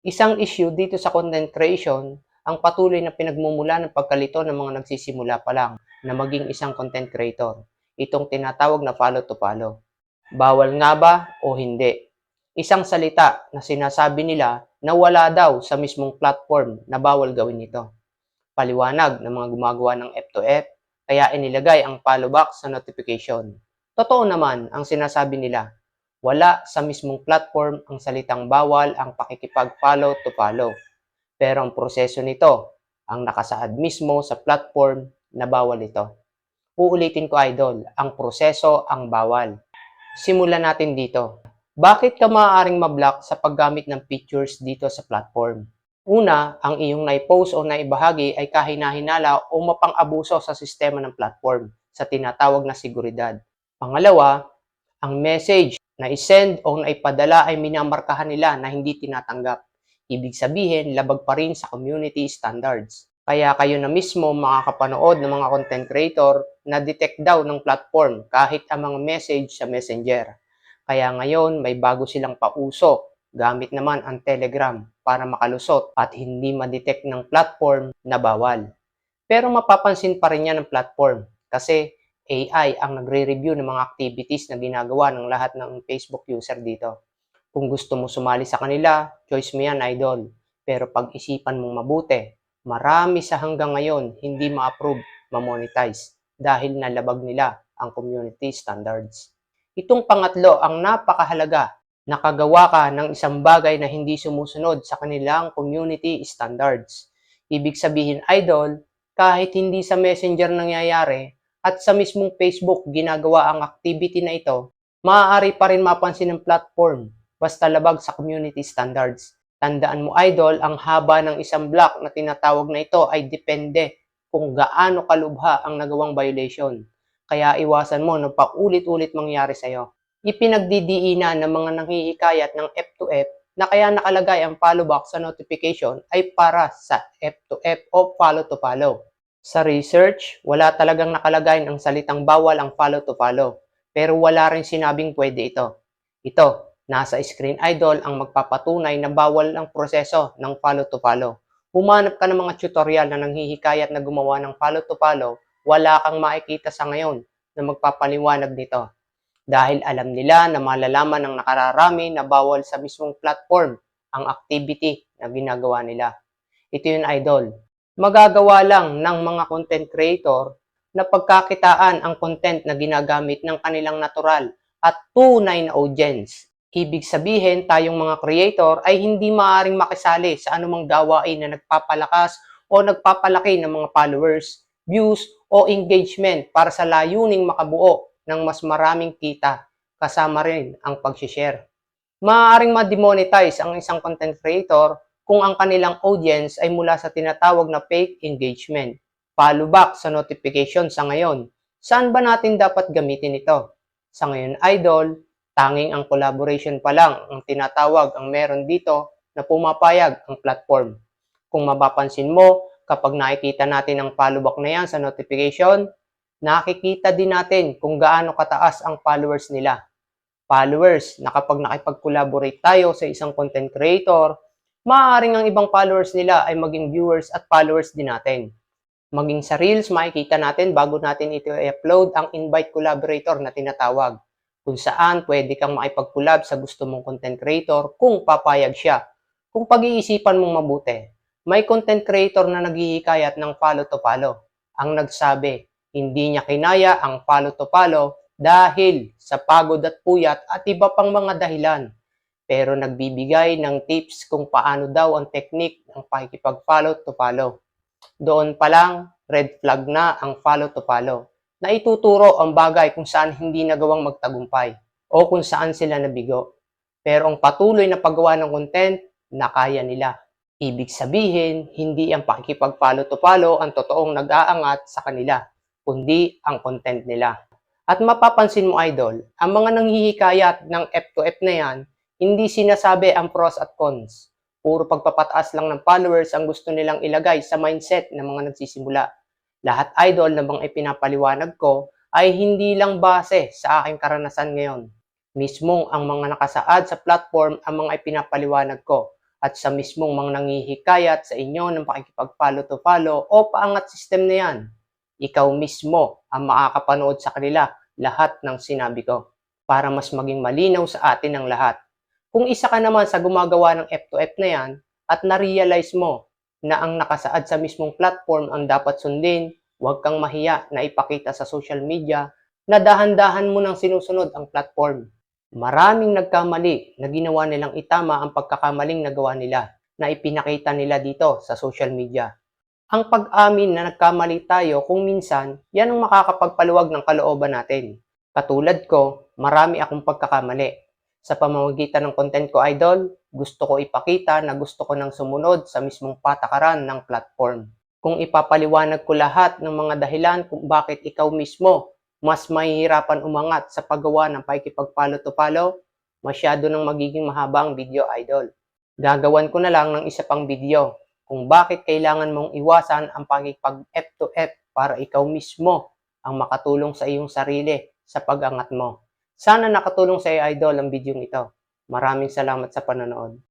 Isang issue dito sa content creation ang patuloy na pinagmumula ng pagkalito ng mga nagsisimula pa lang na maging isang content creator. Itong tinatawag na follow to follow. Bawal nga ba o hindi? Isang salita na sinasabi nila na wala daw sa mismong platform na bawal gawin ito. Paliwanag ng mga gumagawa ng F2F kaya inilagay ang follow box sa notification. Totoo naman ang sinasabi nila wala sa mismong platform ang salitang bawal ang pakikipag-follow to follow. Pero ang proseso nito, ang nakasaad mismo sa platform na bawal ito. Uulitin ko idol, ang proseso ang bawal. Simulan natin dito. Bakit ka maaaring mablock sa paggamit ng pictures dito sa platform? Una, ang iyong naipost o naibahagi ay kahinahinala o mapang-abuso sa sistema ng platform sa tinatawag na seguridad. Pangalawa, ang message na isend o naipadala ay minamarkahan nila na hindi tinatanggap. Ibig sabihin, labag pa rin sa community standards. Kaya kayo na mismo makakapanood ng mga content creator na detect daw ng platform kahit ang mga message sa messenger. Kaya ngayon may bago silang pauso gamit naman ang Telegram para makalusot at hindi ma-detect ng platform na bawal. Pero mapapansin pa rin yan ng platform kasi AI ang nagre-review ng mga activities na ginagawa ng lahat ng Facebook user dito. Kung gusto mo sumali sa kanila, choice mo yan, idol. Pero pag-isipan mong mabuti, marami sa hanggang ngayon hindi ma-approve, ma-monetize dahil nalabag nila ang community standards. Itong pangatlo ang napakahalaga. Nakagawa ka ng isang bagay na hindi sumusunod sa kanilang community standards. Ibig sabihin, idol, kahit hindi sa messenger nangyayari, at sa mismong Facebook ginagawa ang activity na ito, maaari pa rin mapansin ng platform basta labag sa community standards. Tandaan mo idol, ang haba ng isang block na tinatawag na ito ay depende kung gaano kalubha ang nagawang violation. Kaya iwasan mo na paulit-ulit mangyari sa'yo. Ipinagdidiinan ng mga nanghihikayat ng F2F na kaya nakalagay ang follow box sa notification ay para sa F2F o follow to follow. Sa research, wala talagang nakalagay ang salitang bawal ang follow to follow. Pero wala rin sinabing pwede ito. Ito, nasa screen idol ang magpapatunay na bawal ang proseso ng follow to follow. Humanap ka ng mga tutorial na nanghihikayat na gumawa ng follow to follow, wala kang makikita sa ngayon na magpapaliwanag nito. Dahil alam nila na malalaman ng nakararami na bawal sa mismong platform ang activity na ginagawa nila. Ito yung idol magagawa lang ng mga content creator na pagkakitaan ang content na ginagamit ng kanilang natural at tunay na audience. Ibig sabihin, tayong mga creator ay hindi maaring makisali sa anumang gawain na nagpapalakas o nagpapalaki ng mga followers, views o engagement para sa layuning makabuo ng mas maraming kita kasama rin ang pag-share. Maaaring ma-demonetize ang isang content creator kung ang kanilang audience ay mula sa tinatawag na fake engagement. Follow back sa notification sa ngayon. Saan ba natin dapat gamitin ito? Sa ngayon, idol, tanging ang collaboration pa lang ang tinatawag ang meron dito na pumapayag ang platform. Kung mapapansin mo, kapag nakikita natin ang follow back na yan sa notification, nakikita din natin kung gaano kataas ang followers nila. Followers na kapag nakipag-collaborate tayo sa isang content creator, maaaring ang ibang followers nila ay maging viewers at followers din natin. Maging sa Reels, makikita natin bago natin ito i-upload ang invite collaborator na tinatawag kung saan pwede kang makipag-collab sa gusto mong content creator kung papayag siya. Kung pag-iisipan mong mabuti, may content creator na naghihikayat ng follow to follow. Ang nagsabi, hindi niya kinaya ang follow to follow dahil sa pagod at puyat at iba pang mga dahilan. Pero nagbibigay ng tips kung paano daw ang technique ng pakikipag-follow to follow. Doon pa lang, red flag na ang follow to follow na ituturo ang bagay kung saan hindi nagawang magtagumpay o kung saan sila nabigo. Pero ang patuloy na paggawa ng content, nakaya nila. Ibig sabihin, hindi ang pakikipag-follow to follow ang totoong nag-aangat sa kanila, kundi ang content nila. At mapapansin mo idol, ang mga nanghihikayat ng F2F na yan, hindi sinasabi ang pros at cons. Puro pagpapataas lang ng followers ang gusto nilang ilagay sa mindset ng mga nagsisimula lahat idol na bang ipinapaliwanag ko ay hindi lang base sa aking karanasan ngayon. Mismong ang mga nakasaad sa platform ang mga ipinapaliwanag ko at sa mismong mga nangihikayat sa inyo ng pakikipag-follow to follow o paangat system na yan. Ikaw mismo ang makakapanood sa kanila lahat ng sinabi ko para mas maging malinaw sa atin ang lahat. Kung isa ka naman sa gumagawa ng F2F na yan at na-realize mo na ang nakasaad sa mismong platform ang dapat sundin, huwag kang mahiya na ipakita sa social media na dahan-dahan mo nang sinusunod ang platform. Maraming nagkamali na ginawa nilang itama ang pagkakamaling nagawa nila na ipinakita nila dito sa social media. Ang pag-amin na nagkamali tayo kung minsan, yan ang makakapagpaluwag ng kalooban natin. Katulad ko, marami akong pagkakamali. Sa pamamagitan ng content ko, idol, gusto ko ipakita na gusto ko nang sumunod sa mismong patakaran ng platform. Kung ipapaliwanag ko lahat ng mga dahilan kung bakit ikaw mismo mas mahihirapan umangat sa paggawa ng pakikipag-follow to follow, masyado nang magiging mahabang video idol. Gagawan ko na lang ng isa pang video kung bakit kailangan mong iwasan ang pakikipag F to F para ikaw mismo ang makatulong sa iyong sarili sa pag-angat mo. Sana nakatulong sa iyo idol ang video ito. Maraming salamat sa panonood.